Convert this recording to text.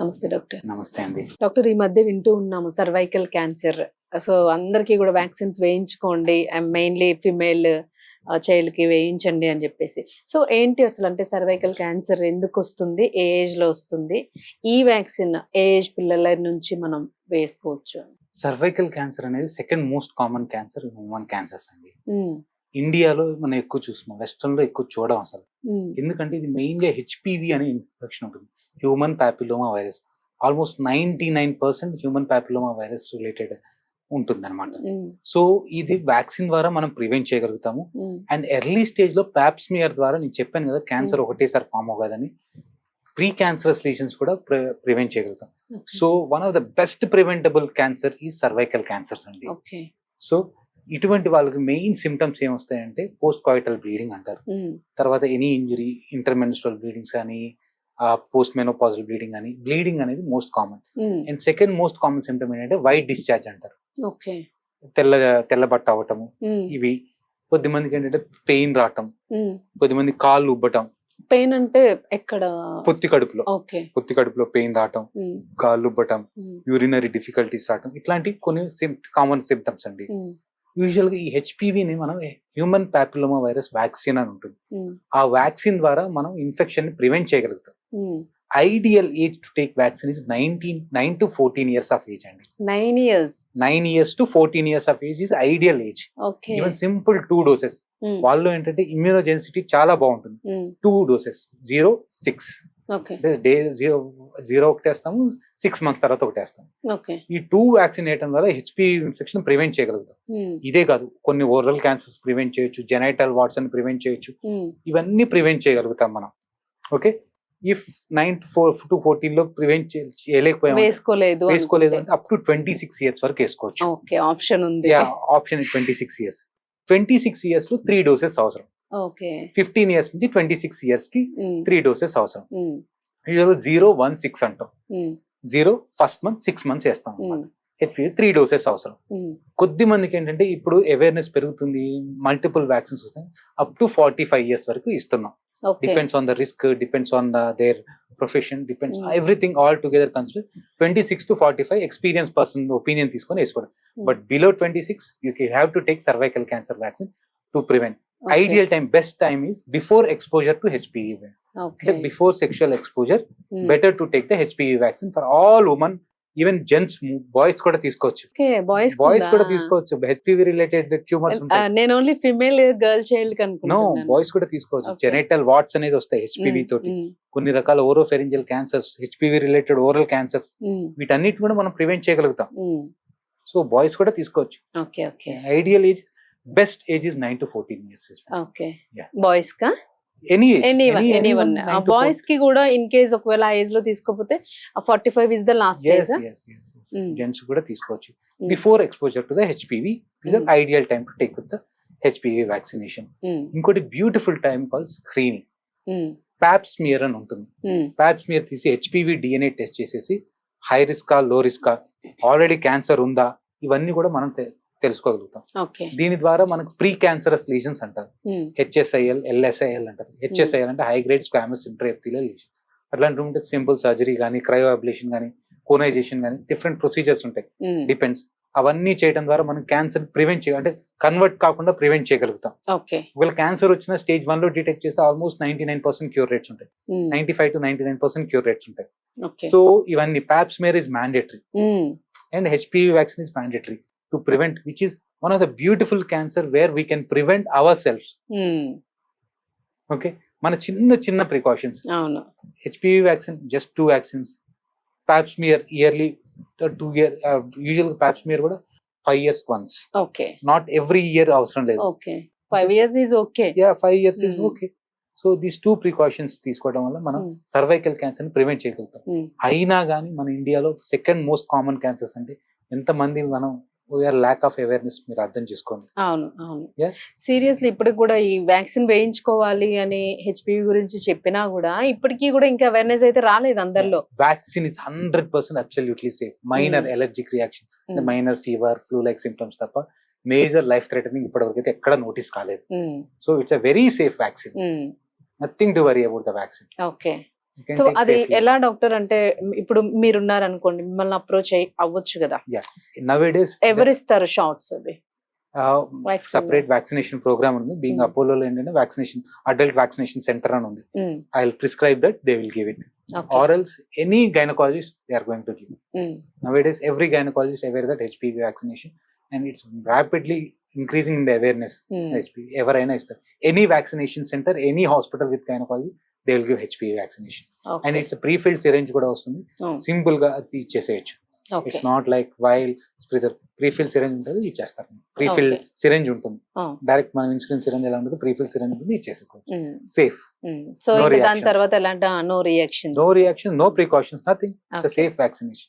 నమస్తే డాక్టర్. నమస్తే అండి. డాక్టర్ ఈ మధ్య వింటూ ఉన్నాము సర్వైకల్ క్యాన్సర్ సో అందరికీ కూడా వ్యాక్సిన్స్ వేయించుకోండి. మెయిన్లీ ఫిమేల్ చైల్డ్కి వేయించండి అని చెప్పేసి. సో ఏంటి అసలు అంటే సర్వైకల్ క్యాన్సర్ ఎందుకు వస్తుంది? ఏ ఏజ్లో వస్తుంది? ఈ వ్యాక్సిన్ ఏ ఏజ్ పిల్లల నుంచి మనం వేసుకోవచ్చు? సర్వైకల్ క్యాన్సర్ అనేది second most common cancer human cancers అండి. ఇండియాలో మనం ఎక్కువ చూస్తున్నాం వెస్ట్రన్లో ఎక్కువ చూడడం అసలు. ఎందుకంటే ఇది మెయిన్గా హెచ్పివి అనే ఇన్ఫెక్షన్ ఉంటుంది. Human papilloma virus. Almost ninety nine percent human papilloma virus related ఉంటుంది అనమాట సో ఇది వ్యాక్సిన్ ద్వారా మనం ప్రివెంట్ చేయగలుగుతాము. అండ్ ఎర్లీ స్టేజ్లో ప్యాప్స్మియర్ ద్వారా నేను చెప్పాను కదా క్యాన్సర్ ఒకటేసారి ఫామ్ అవ్వదని. ప్రీ క్యాన్సరస్ లీషన్స్ కూడా ప్రివెంట్ చేయగలుగుతాం. So one of the best preventable cancer ఈ సర్వైకల్ క్యాన్సర్స్ అండి. సో ఇటువంటి వాళ్ళకి మెయిన్ సిమ్టమ్స్ ఏమొస్తాయంటే పోస్ట్ కాయిటల్ బ్లీడింగ్ అంటారు. తర్వాత ఎనీ ఇంజరీ ఇంటర్మెన్స్ట్రల్ బ్లీడింగ్స్ కానీ పోస్ట్ మెనోపాజల్ బ్లీడింగ్ అని బ్లీడింగ్ అనేది most common. And second most common symptom ఏంటంటే వైట్ డిశ్చార్జ్ అంటారు. తెల్ల తెల్ల బట్ట అవ్వటము ఉమ్, ఇవి కొద్దిమందికి ఏంటంటే పెయిన్ రావటం ఉమ్. కొద్దిమంది కాళ్ళు ఉబ్బటం. పెయిన్ అంటే ఎక్కడ? పొత్తి కడుపులో. పొత్తి కడుపులో పెయిన్ రావటం కాళ్ళు ఉబ్బటం యూరినరీ డిఫికల్టీస్ రావటం. ఇట్లాంటి కొన్ని కామన్ సిమ్టమ్స్ అండి. ఉమ్, యూజువల్గా ఈ హెచ్పివిని మనం హ్యూమన్ ప్యాపిలోమా వైరస్ వ్యాక్సిన్ అని ఉంటుంది. ఆ వ్యాక్సిన్ ద్వారా మనం ఇన్ఫెక్షన్ని ప్రివెంట్ చేయగలుగుతాం. Ideal age to take vaccine is nineteen nine to fourteen years of age అండి. Nine years. Nine years to fourteen years of age is ideal age. Even simple two doses. వాళ్ళు ఏంటంటే ఇమ్యూనోజెన్సిటీ చాలా బాగుంటుంది. Two doses. Zero six. అంటే day zero zero ఒకటి వేస్తాము six months తర్వాత ఒకటి వేస్తాం ఓకే. ఈ టూ వ్యాక్సిన్ వేయడం ద్వారా హెచ్పి ఇన్ఫెక్షన్ ప్రివెంట్ చేయగలుగుతాం. ఇదే కాదు కొన్ని ఓరల్ క్యాన్సర్స్ ప్రివెంట్ చేయొచ్చు జెనైటల్ వాట్స్ అని ప్రివెంట్ చేయొచ్చు. ఇవన్నీ ప్రివెంట్ చేయగలుగుతాం మనం. Okay? If nine four to ఫోర్టీన్లో ప్రివెంట్ చేయలేకపోయాం వేసుకోలేదు వేసుకోలేదు. అంటే up to twenty six years వరకు వేసుకోవచ్చు. ఓకే ఆప్షన్ ఉంది. Option twenty six years. Twenty six ఇయర్స్లో త్రీ డోసెస్ అవసరం. ఫిఫ్టీన్ ఇయర్స్ నుంచి ట్వంటీ సిక్స్ ఇయర్స్కి త్రీ డోసెస్ అవసరం. ఉమ్, జీరో వన్ సిక్స్ అంటాం. Zero first month six months వేస్తాం హెచ్పి త్రీ డోసెస్ అవసరం. కొద్ది మందికి ఏంటంటే ఇప్పుడు అవేర్నెస్ పెరుగుతుంది మల్టిపుల్ వ్యాక్సిన్స్ వస్తాయి. Up to forty five years వరకు ఇస్తున్నాం. Depends on the risk depends on the their profession depends. Everything all together consider twenty six to forty five experience person opinion తీసుకొని వేసుకోవడం. But below twenty six you have to take cervical cancer vaccine to prevent ideal time best time is before exposure to HPV before sexual exposure better to take the HPV vaccine for all women even gents boys కూడా తీసుకోవచ్చు. Boys boys కూడా తీసుకోవచ్చు. HPV related tumours నేను only female girl child no boys కూడా తీసుకోవచ్చు. Genital watts అనేది వస్తాయి HPV తోటి. కొన్ని రకాల oropharyngeal cancers HPV related oral cancers వీటన్నిటి కూడా మనం ప్రివెంట్ చేయగలుగుతాం. సో బాయ్స్ కూడా తీసుకోవచ్చు. Ideal age best age is nine to fourteen years okay. Boys కా any any one any one బాయ్స్కి కూడా ఇన్ కేస్ ఒకవేళ ఆ ఏజ్లో తీసుకోకపోతే forty five is the last age. Gents కూడా తీసుకోవచ్చు. Before exposure to the HPV is. Ideal time to take the HPV vaccination ఇంకోటి beautiful time call screening pap smear అని ఉంటుంది. ప్యాప్స్మియర్ తీసి హెచ్పివి డిఎన్ఏ టెస్ట్ చేసేసి హై రిస్కా low రిస్కా already cancer ఉందా? ఇవన్నీ కూడా మనం తెలుసుకోగలుగుతాం. దీని ద్వారా మనకు ప్రీ క్యాన్సరస్ లీజన్స్ అంటారు. హెచ్ఎస్ఐఎల్ ఎల్ఎస్ఐఎల్ అంటారు. హెచ్ఎస్ఐఎల్ అంటే high grade squamous intraepithelial lesion అట్లాంటి ఉంటే సింపుల్ సర్జరీ కానీ క్రయో అబ్లేషన్ కానీ కోనైజేషన్ కానీ డిఫరెంట్ ప్రొసీజర్స్ ఉంటాయి. డిపెండ్స్ అవన్నీ చేయడం ద్వారా మనం క్యాన్సర్ ప్రివెంట్ చేయ అంటే కన్వర్ట్ కాకుండా ప్రివెంట్ చేయగలుగుతాం. ఒకవేళ క్యాన్సర్ వచ్చిన స్టేజ్ వన్లో డిటెక్ట్ చేస్తే almost ninety nine percent cure rates ఉంటాయి. Ninety five to ninety nine percent cure rates ఉంటాయి సో ఇవన్నీ pap smear is mandatory and HPV vaccine is mandatory to prevent which is one of the beautiful cancer where we can prevent our self okay మన చిన్న చిన్న precautions అవును. HPV vaccine just two vaccines pap smear yearly two year usual pap smear కూడా five years once okay not every year అవసరం లేదు. Okay five years is okay yeah five years Mm. Okay so these two precautions తీసుకోవడం వల్ల మనం. Cervical క్యాన్సర్ని prevent చేయగలుగుతాం. అయినా కానీ మన ఇండియాలో సెకండ్ మోస్ట్ కామన్ క్యాన్సర్స్ అంటే ఎంతమంది మనం వీఆర్ ల్యాక్ ఆఫ్ అవేర్నెస్ మీరు అర్థం చేసుకోండి. అవును అవును. సీరియస్లీ ఇప్పటికి కూడా ఈ వ్యాక్సిన్ వేయించుకోవాలి అని హెచ్పివి గురించి చెప్పినా కూడా ఇప్పటికీ కూడా ఇంకా అవేర్నెస్ అయితే రాలేదు అందరిలో. Vaccine is hundred percent absolutely safe minor. Allergic reaction. Minor fever flu like symptoms తప్ప మేజర్ లైఫ్ థ్రెటనింగ్ ఇప్పటివరకు అయితే ఎక్కడ నోటీస్ కాలేదు. So it's a very safe vaccine nothing to worry about the vaccine okay so అది. ఎలా doctor అంటే ఇప్పుడు మీరున్నారు అనుకోండి మిమ్మల్ని అప్రోచ్ అవ్వచ్చు కదా? ఎవరు ఇస్తారు షార్ట్స్ అవి. సపరేట్ వ్యాక్సినేషన్ ప్రోగ్రామ్ ఉంది. Being Hmm. అపోలోలో ఏంటంటే వ్యాక్సినేషన్ అడల్ట్ వ్యాక్సినేషన్ సెంటర్ అని ఉంది. I will prescribe that they will give it okay. Or else any gynaecologist they are going to give every gynecologist aware that hpv vaccination and it's rapidly increasing in the awareness. Um, hpv ఎవరైనా ఇస్తారు. Any vaccination centre any hospital with gynaecology they will give HPV vaccination. And it's prefilled syringe కూడా వస్తుంది. సింపుల్గా అది ఇచ్చేసేయచ్చు. It's not like while prefill syringe ఉంటుంది ఇచ్చేస్తారు prefill. Syringe ఉంటుంది. Direct మనం ఇన్సులిన్ సిరెంజ్ ఎలా ఉంటుంది ప్రీఫిల్ సిరెంజ్ ఉంటుంది ఇచ్చేసుకోవచ్చు సేఫ్ ఉమ్. సో దాని. తర్వాత ఎలాంటి no reaction no reaction no precautions nothing it's. Safe vaccination